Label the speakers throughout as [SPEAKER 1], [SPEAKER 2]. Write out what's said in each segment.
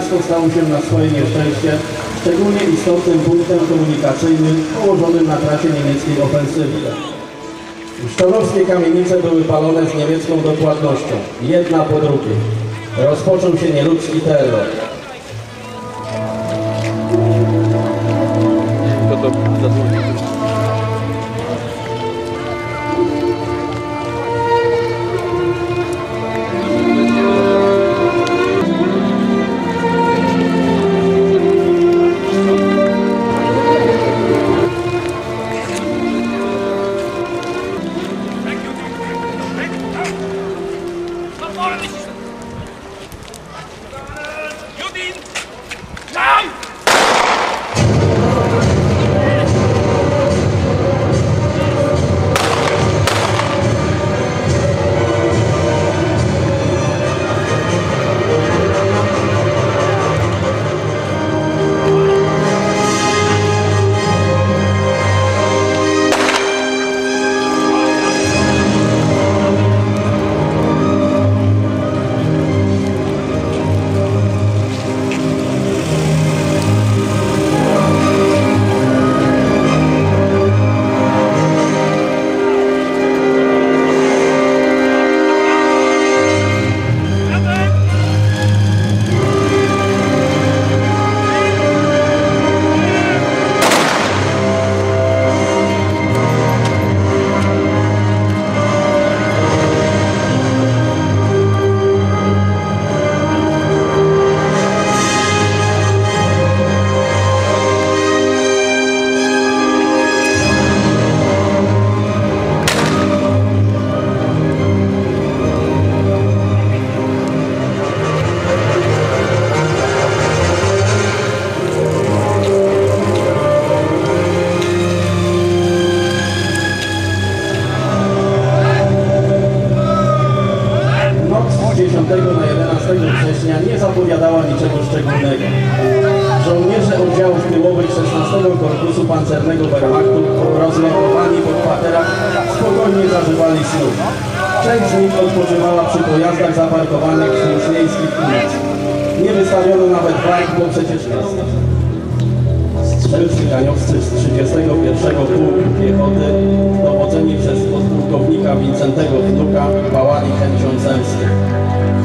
[SPEAKER 1] miasto stało się na swoje nieszczęście szczególnie istotnym punktem komunikacyjnym położonym na trasie niemieckiej ofensywy. Sztorowskie kamienice były palone z niemiecką dokładnością, jedna po drugiej. Rozpoczął się nieludzki terror. Część z nich odpoczywała przy pojazdach zaparkowanych wzdłuż miejskich ulic. Nie wystawiono nawet walk, bo przecież miasta. Strzelcy kaniowscy z 31 Pułku Piechoty, dowodzeni przez podpułkownika Wincentego Wnuka, pałali chęcią zemsty.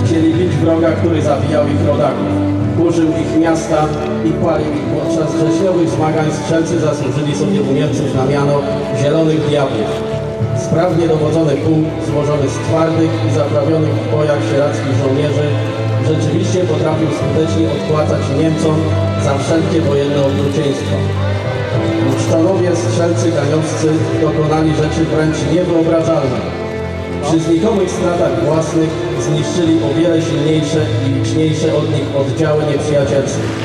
[SPEAKER 1] Chcieli bić wroga, który zabijał ich rodaków. Kurzył ich miasta i palił ich. Podczas wrześniowych zmagań strzelcy zasłużyli sobie u Niemców na miano Zielonych Diabłów. Sprawnie dowodzony pułk, złożony z twardych i zaprawionych w bojach sierackich żołnierzy, rzeczywiście potrafił skutecznie odpłacać Niemcom za wszelkie wojenne okrucieństwa. Ucztanowie strzelcy kaniowscy dokonali rzeczy wręcz niewyobrażalne. Przy znikomych stratach własnych zniszczyli o wiele silniejsze i liczniejsze od nich oddziały nieprzyjacielskie.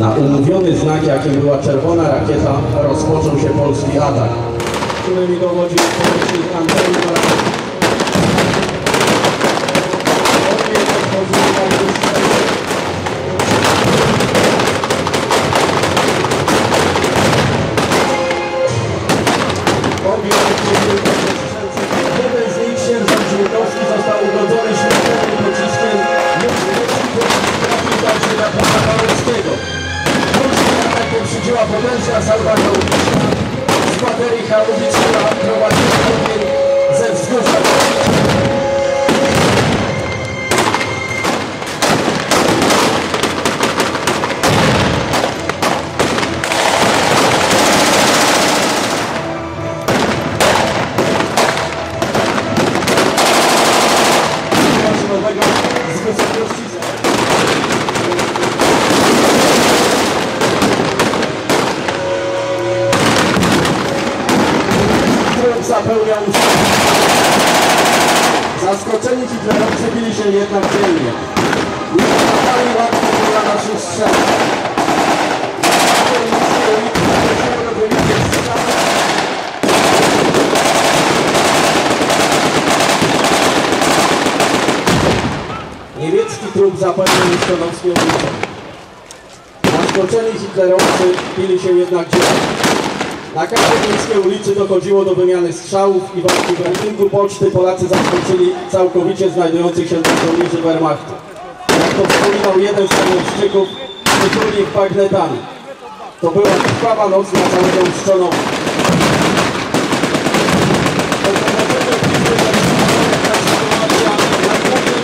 [SPEAKER 1] Na umówiony znak, jakim była czerwona rakieta, rozpoczął się polski atak, którymi dowodził pomocnik Antoni. Calvary Zapełniał usta. Zaskoczeni hitlerowcy bili się jednak dzielnie. Nie podawali łatwo dla naszych strzelców. Niemiecki trup zapełnił Sztonowskie ulicę. Zaskoczeni hitlerowcy bili się jednak dzielnie. Na każdej miejskiej ulicy dochodziło do wymiany strzałów i walki w rynku poczty Polacy zaskoczyli całkowicie znajdujących się tam żołnierzy Wehrmachtu. Jak to wspominał jeden z przyczuli ich bagnetami. To była krwawa noc na całą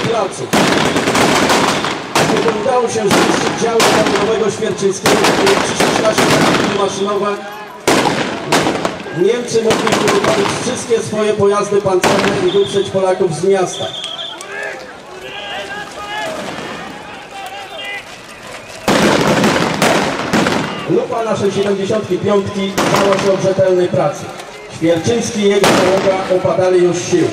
[SPEAKER 1] placu. Kiedy udało się zniszczyć działy zawodowego Świerczyńskiego, który przyszły nasze samochody maszynowe, Niemcy mogli uruchomić wszystkie swoje pojazdy pancerne i wyprzeć Polaków z miasta. Lupa naszej 75 dała się od rzetelnej pracy. Świerczyński i jego załoga opadali już sił.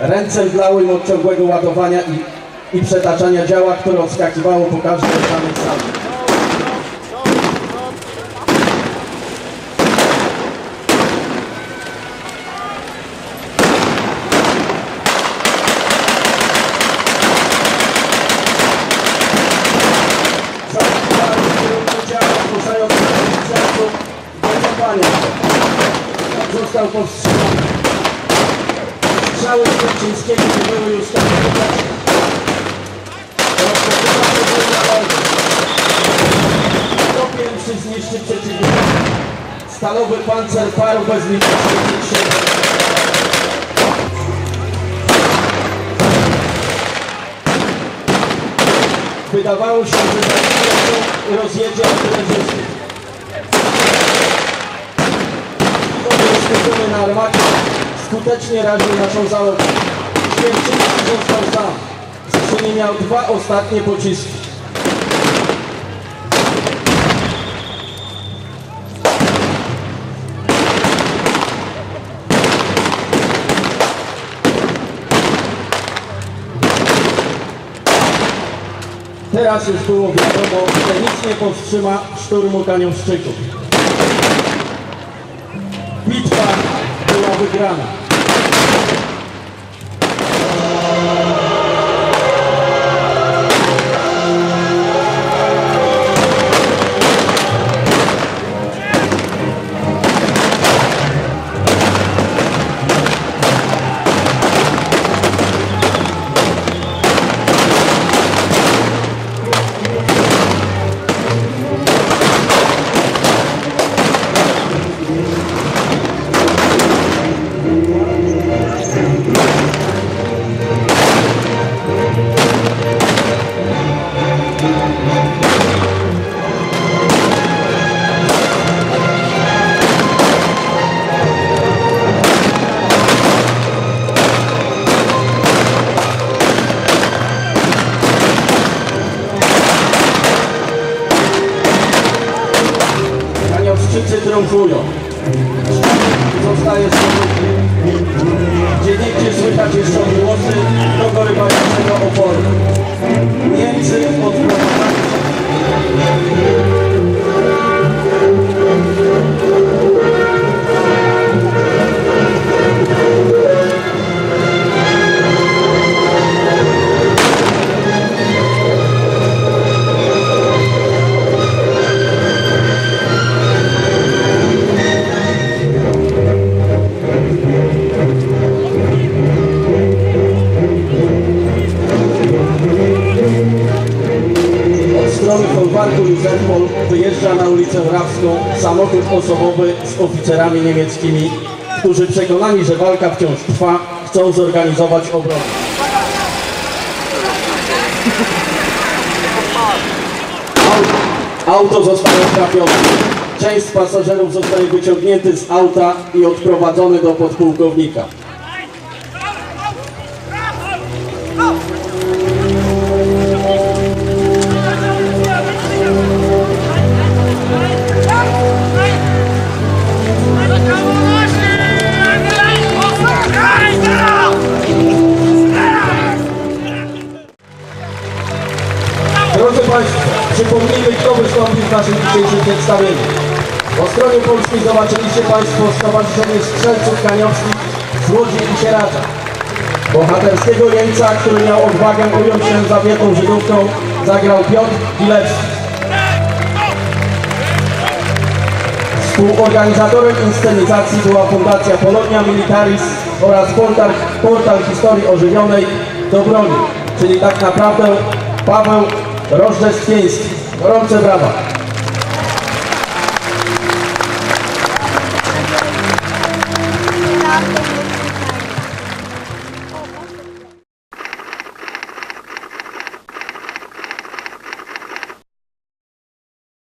[SPEAKER 1] Ręce mdlały im od ciągłego ładowania i, i przetaczania działa, które odskakiwało po każdej samej sali. Został powstrzymany. Strzały Świerczyńskiego nie były już tak skuteczne. Rozpoczynamy były na walkę. Kto pierwszy zniszczy przeciwnika? Stalowy pancer parł bezlitośnie siebie. Wydawało się, że za chwilę rozjedzie. Piwo skupiony na armacie skutecznie raził naszą załogę. Świerczyński został sam. Skrzyni miał dwa ostatnie pociski. Teraz już było wiadomo, że nic nie powstrzyma szturmu Kaniowszczyków. Bitwa była wygrana. Triumfują. Zostaje smutny. Gdzie nigdzie słychać jeszcze odgłosy dogorywającego oporu. Niemcy odprowadzali wyjeżdża na ulicę Rawską samochód osobowy z oficerami niemieckimi, którzy przekonani, że walka wciąż trwa, chcą zorganizować obronę. Auto, zostaje trafione. Część z pasażerów zostaje wyciągnięty z auta i odprowadzony do podpułkownika. Przedstawieniu. Po stronie polskiej zobaczyliście Państwo Stowarzyszenie Strzelców Kaniowskich z Łodzi i Sieracza. Bohaterskiego jeńca, który miał odwagę ująć się zawietą Żydówką, zagrał Piotr Gilewski. Współorganizatorem inscenizacji była Fundacja Polonia Militaris oraz portal, portal Historii Ożywionej do broni, czyli tak naprawdę Paweł Rożdżestwieński. Gorące brawa.